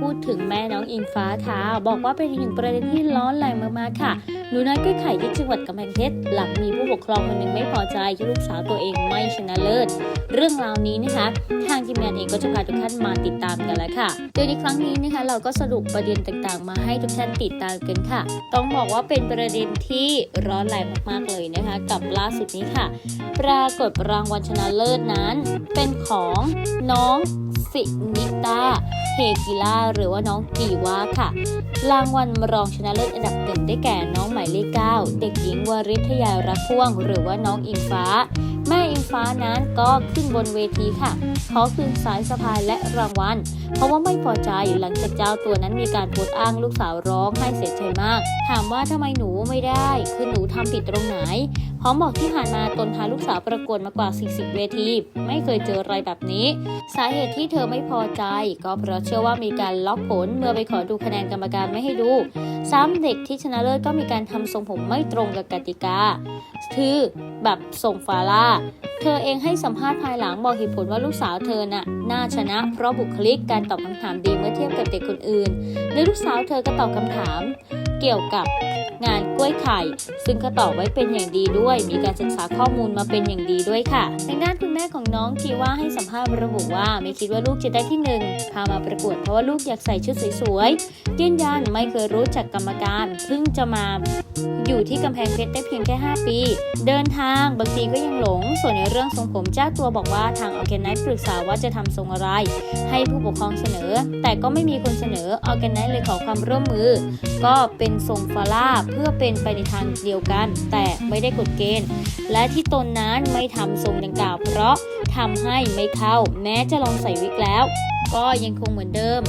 พูดถึงแม่น้องอิงฟ้าค่ะบอกว่าเป็นอีกหนึ่งประเด็นที่ร้อนแรงมากๆค่ะหนูน้อยกล้วยไข่ที่จังหวัดกำแพงเพชรหลังมีผู้ปกครองคนหนึ่งไม่พอใจที่ลูกสาวตัวเองไม่ชนะเลิศ เรื่องราวนี้นะคะทางทีมงานเองก็จะพาทุกท่านมาติดตามกันแล้วค่ะ โดยในครั้งนี้นะคะเราก็สรุปประเด็นต่างๆ มาให้ทุกท่านติดตามกันค่ะ ต้องบอกว่าเป็นประเด็นที่ร้อนแรงมากๆเลยนะคะ กับล่าสุดนี้ค่ะ ปรากฏรางวัลชนะเลิศนั้น เป็นของน้อง สินิตาเฮกิล่าหรือว่าน้องกีวาค่ะ รางวัลรองชนะเลิศอันดับหนึ่งได้แก่น้องหมายเลขเก้าเด็กหญิงวริทยารักพ่วง หรือว่าน้องอิงฟ้า ฟ้านั้นก็ขึ้นบนเวทีค่ะ ขอคืนสายสะพายและรางวัล เพราะว่าไม่พอใจหลังจากเจ้าตัวนั้นมีการโพสต์อ้างลูกสาวร้องไห้เสียใจมาก ถามว่าทำไมหนูไม่ได้ คือหนูทำผิดตรงไหน พร้อมบอกที่ผ่านมาตนพาลูกสาวประกวดมากว่า 40 เวที ไม่เคยเจออะไรแบบนี้ สาเหตุที่เธอไม่พอใจ ก็เพราะเชื่อว่ามีการล็อกผลเมื่อไปขอดูคะแนนกรรมการไม่ให้ดู ซ้ำเด็กที่ชนะเลิศก็มีการทำทรงผมไม่ตรงกับกติกาคือแบบส่งฟาล่า เธอเองให้สัมภาษณ์ภายหลังบอกเหตุผลว่าลูกสาวเธอน่ะน่าชนะ เพราะบุคลิกการตอบคำถามดีเมื่อเทียบกับเด็กคนอื่นโดยลูกสาวเธอก็ตอบคำถาม เกี่ยวกับงาน ล้วยไข่ ซึ่งก็ตอบไว้เป็นอย่างดีด้วย มีการศึกษาข้อมูลมาเป็นอย่างดีด้วยค่ะทางด้านคุณแม่ของน้องทีว่าให้สัมภาษณ์ระบุว่า ไม่คิดว่าลูกจะได้ที่หนึ่งพามาประกวดเพราะว่าลูกอยากใส่ชุดสวยๆยืนยันไม่เคยรู้จักกรรมการเพิ่งจะมาอยู่ที่กำแพงเพชรได้เพียงแค่ 5 ปี เดินทางบางทีก็ยังหลง ส่วนในเรื่องทรงผมเจ้าตัวบอกว่าทางออแกไนซ์ปรึกษาว่าจะทำทรงอะไร ให้ผู้ปกครองเสนอ แต่ก็ไม่มีคนเสนอออแกไนซ์เลยขอความร่วมมือ ก็เป็นทรงฟาล่าเพื่อเป็นไปในทางเดียวกัน แต่ไม่ได้กฎเกณฑ์ และที่ตนนั้นไม่ทำทรงดังกล่าว เพราะทำให้ไม่เข้าแม้จะลองใส่วิกแล้ว ก็ยังคงเหมือนเดิม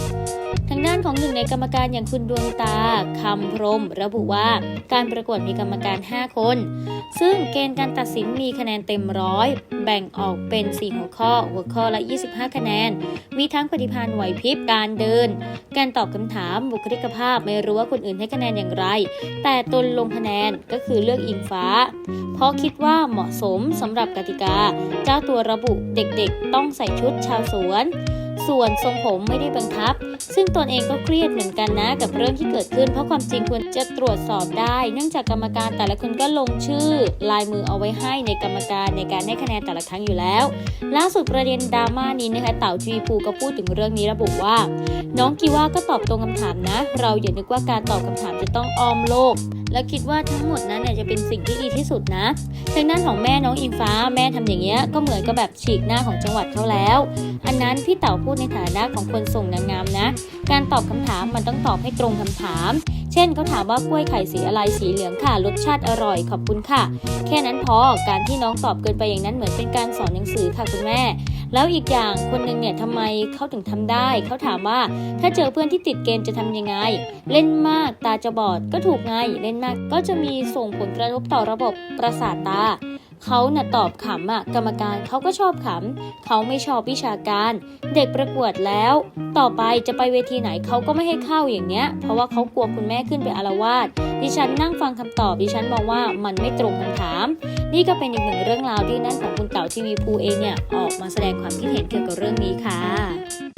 ทางด้านของหนึ่งในกรรมการอย่างคุณดวงตาคำพรม ระบุว่าการประกวดมีกรรมการ 5 คน ซึ่งเกณฑ์การตัดสินมีคะแนนเต็มร้อยแบ่งออกเป็น 4 หัวข้อ หัวข้อละ 25 คะแนน มีทั้งปฏิภาณไหวพริบการเดิน การตอบคำถามบุคลิกภาพไม่รู้ว่าคนอื่นให้คะแนนอย่างไร แต่ตนลงคะแนนก็คือเลือกอิงฟ้า เพราะคิดว่าเหมาะสมสำหรับกติกา เจ้าตัวระบุเด็กๆ ต้องใส่ชุดชาวสวน ส่วนทรงผมไม่ได้บังคับ ซึ่งตนเองก็เครียดเหมือนกันนะกับเรื่องที่เกิดขึ้น เพราะความจริงควรจะตรวจสอบได้ เนื่องจากกรรมการแต่ละคนก็ลงชื่อ ลายมือเอาไว้ให้ในกรรมการในการให้คะแนนแต่ละครั้งอยู่แล้ว ล่าสุดประเด็นดราม่านี้นะคะเต่าทีวีภูก็พูดถึงเรื่องนี้ระบุว่า น้องกีว่าก็ตอบตรงคำถามนะ เราอย่านึกว่าการตอบคำถามจะต้องอ้อมโลก และคิดว่าทั้งหมดนั้นเนี่ยจะเป็นสิ่งที่ดีที่สุดนะทางด้านของแม่น้องอิงฟ้าแม่ทำอย่างเงี้ยก็เหมือนกับแบบฉีกหน้าของจังหวัดเขาแล้ว อันนั้นพี่เต๋าพูดในฐานะของคนส่งนางงามนะ การตอบคำถามมันต้องตอบให้ตรงคำถาม เช่นเขาถามว่ากล้วยไข่สีอะไรสีเหลืองค่ะรสชาติอร่อยขอบคุณค่ะ แค่นั้นพอการที่น้องตอบเกินไปอย่างนั้นเหมือนเป็นการสอนหนังสือค่ะคุณแม่ แล้วอีกอย่างคนหนึ่งเนี่ยทำไมเขาถึงทำได้ เขาถามว่าถ้าเจอเพื่อนที่ติดเกมจะทำยังไง เล่นมากตาจะบอดก็ถูกไง เล่นมากก็จะมีส่งผลกระทบต่อระบบประสาทตา เขาน่ะตอบขำอะกรรมการเขาก็ชอบขำเขาไม่ชอบวิชาการ เด็กประกวดแล้ว ต่อไปจะไปเวทีไหนเขาก็ไม่ให้เข้าอย่างเนี้ย เพราะว่าเขากลัวคุณแม่ขึ้นไปอารวาสดิฉันนั่งฟังคำตอบดิฉันมองว่ามันไม่ตรงคำถาม นี่ก็เป็นอีกหนึ่งเรื่องราวที่นั่นของคุณเต่าทีวีภูเองเนี่ยออกมาแสดงความคิดเห็นเกี่ยวกับเรื่องนี้ค่ะ